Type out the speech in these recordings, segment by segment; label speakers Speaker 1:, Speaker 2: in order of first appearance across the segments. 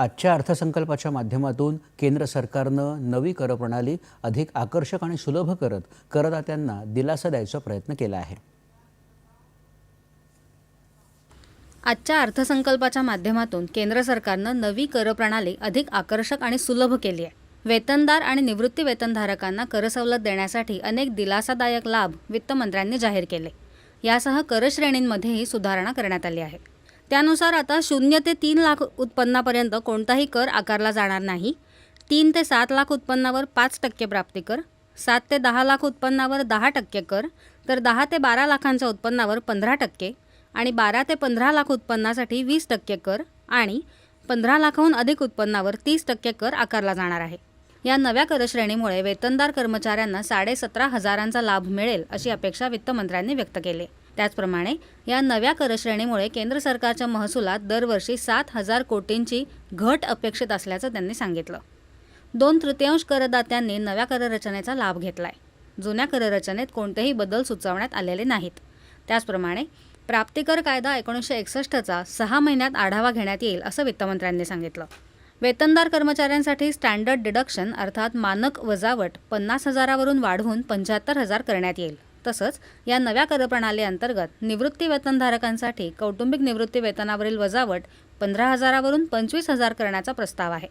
Speaker 1: आजच्या अर्थसंकल्पाच्या माध्यमातून केंद्र सरकारनं नवी करप्रणाली अधिक आकर्षक आणि सुलभ करत करदात्यांना दिलासा द्यायचा प्रयत्न केला आहे.
Speaker 2: आजच्या अर्थसंकल्पाच्या माध्यमातून केंद्र सरकारनं नवी करप्रणाली अधिक आकर्षक आणि सुलभ केली आहे. वेतनदार आणि निवृत्ती वेतनधारकांना करसवलत देण्यासाठी अनेक दिलासादायक लाभ वित्तमंत्र्यांनी जाहीर केले. यासह करश्रेणींमध्येही सुधारणा करण्यात आली आहे. त्यानुसार आता शून्य ते तीन लाख उत्पन्नापर्यंत कोणताही कर आकारला जाणार नाही. तीन ते सात लाख उत्पन्नावर पाच टक्के प्राप्ती कर सात ते दहा लाख उत्पन्नावर दहा टक्के कर तर दहा ते बारा लाखांच्या उत्पन्नावर पंधरा टक्के आणि बारा ते पंधरा लाख उत्पन्नासाठी वीस टक्के कर आणि पंधरा लाखाहून अधिक उत्पन्नावर तीस टक्के कर आकारला जाणार आहे. या नव्या करश्रेणीमुळे वेतनदार कर्मचाऱ्यांना साडेसतरा हजारांचा लाभ मिळेल अशी अपेक्षा वित्तमंत्र्यांनी व्यक्त केली त्याचप्रमाणे या नव्या करश्रेणीमुळे केंद्र सरकारच्या महसुलात दरवर्षी सात हजार कोटींची घट अपेक्षित असल्याचं त्यांनी सांगितलं. दोन तृतीयांश करदात्यांनी नव्या कररचनेचा लाभ घेतलाय. जुन्या कररचनेत कोणतेही बदल सुचवण्यात आलेले नाहीत. त्याचप्रमाणे प्राप्तिकर कायदा एकोणीसशे एकसष्टचा सहा महिन्यात आढावा घेण्यात येईल असं वित्तमंत्र्यांनी सांगितलं. वेतनदार कर्मचाऱ्यांसाठी स्टँडर्ड डिडक्शन अर्थात मानक वजावट पन्नास हजारावरून वाढवून पंच्याहत्तर हजार करण्यात येईल. तसंच या नव्या करप्रणालीअंतर्गत निवृत्ती वेतनधारकांसाठी कौटुंबिक निवृत्ती वेतनावरील वजावट पंधरा हजारावरून पंचवीस हजार करण्याचा प्रस्ताव आहे.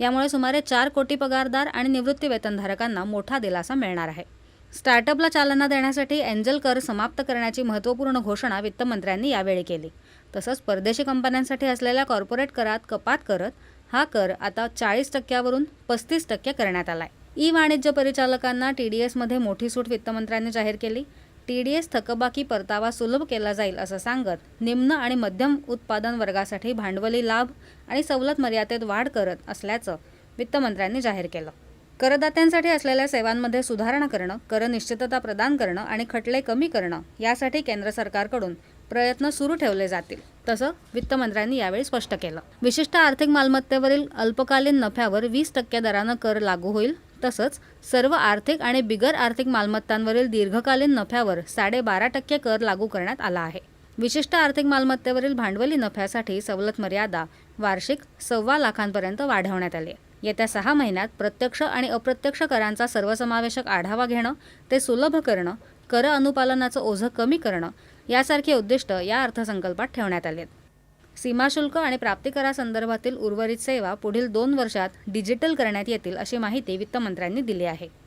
Speaker 2: यामुळे सुमारे चार कोटी पगारदार आणि निवृत्ती वेतनधारकांना मोठा दिलासा मिळणार आहे. स्टार्टअपला चालना देण्यासाठी एंजल कर समाप्त करण्याची महत्त्वपूर्ण घोषणा वित्तमंत्र्यांनी यावेळी केली. तसंच परदेशी कंपन्यांसाठी असलेल्या कॉर्पोरेट करात कपात करत हा कर आता चाळीस टक्क्यावरून पस्तीस टक्के करण्यात आला आहे ई वाणिज्य परिचालकांना टी डी एसमध्ये मोठी सूट वित्तमंत्र्यांनी जाहीर केली. टी डी एस थकबाकी परतावा सुलभ केला जाईल असं सांगत निम्न आणि मध्यम उत्पादन वर्गासाठी भांडवली लाभ आणि सवलत मर्यादेत वाढ करत असल्याचं वित्तमंत्र्यांनी जाहीर केलं. करदात्यांसाठी असलेल्या सेवांमध्ये सुधारणा करणं कर निश्चितता प्रदान करणं आणि खटले कमी करणं यासाठी केंद्र सरकारकडून प्रयत्न सुरू ठेवले जातील तसं वित्तमंत्र्यांनी यावेळी स्पष्ट केलं. विशिष्ट आर्थिक मालमत्तेवरील अल्पकालीन नफ्यावर वीस टक्के दरानं कर लागू होईल. तसंच सर्व आर्थिक आणि बिगर आर्थिक मालमत्तांवरील दीर्घकालीन नफ्यावर साडेबारा टक्के कर लागू करण्यात आला आहे. विशिष्ट आर्थिक मालमत्तेवरील भांडवली नफ्यासाठी सवलत मर्यादा वार्षिक सव्वा लाखांपर्यंत वाढवण्यात आली. आहे येत्या सहा महिन्यात प्रत्यक्ष आणि अप्रत्यक्ष करांचा सर्वसमावेशक आढावा घेणं ते सुलभ करणं कर अनुपालनाचं ओझं कमी करणं यासारखे उद्दिष्ट या अर्थसंकल्पात ठेवण्यात आले आहेत सीमाशुल्क आणि प्राप्तिकरासंदर्भातील उर्वरित सेवा पुढील दोन वर्षात डिजिटल करण्यात येतील अशी माहिती वित्तमंत्र्यांनी दिली आहे.